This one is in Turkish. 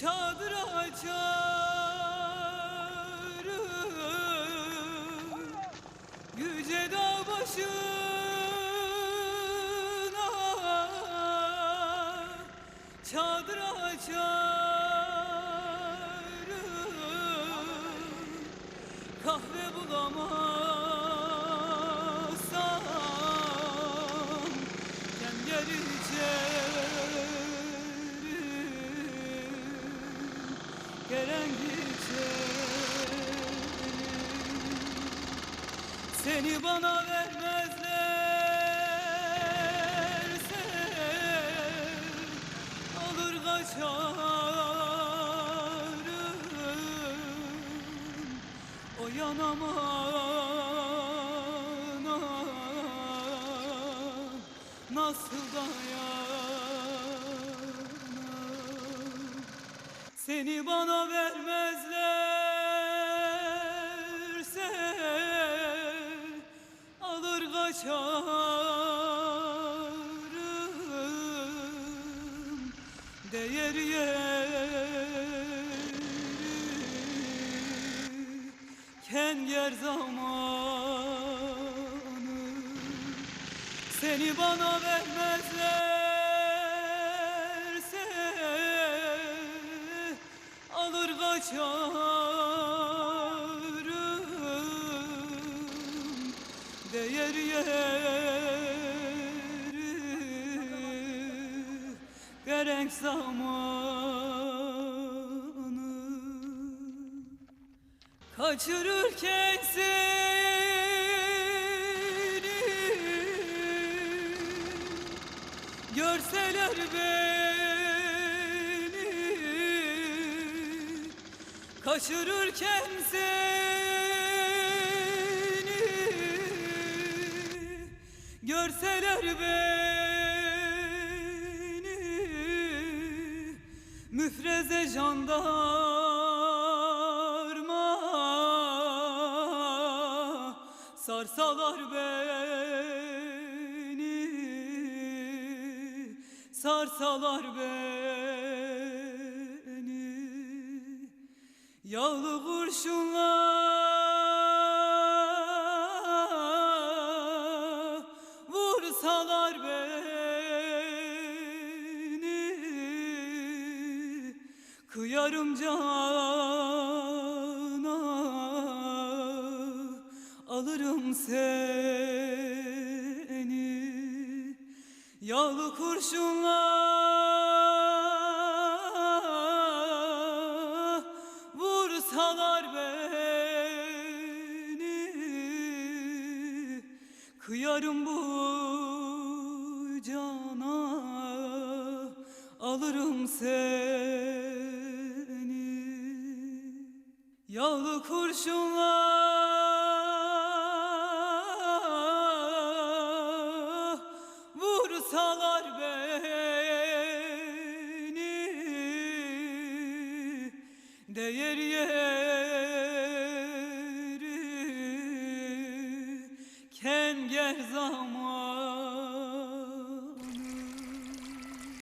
çadır açarım. Yüce dağ başına çadır açarım. Kahve bulamazsam Seni bana vermezlerse Alır kaçarım. O yanamana Nasıl dayanam Seni bana vermezlerse Alır kaçarım Değer yeri zamanı Seni bana vermezlerse Alır kaçarım Değer yeri Gerek zamanı Kaçırırken seni Görseler beni Kaçırırken seni Görseler beni. Müfreze jandarma. Sarsalar beni. Sarsalar beni. Yağlı kurşunla Kıyarım cana. Alırım seni. Yağlı kurşunla Vursalar beni. Kıyarım bu cana. Alırım seni dolu kurşunla vursalar beni değer yeri kenger zaman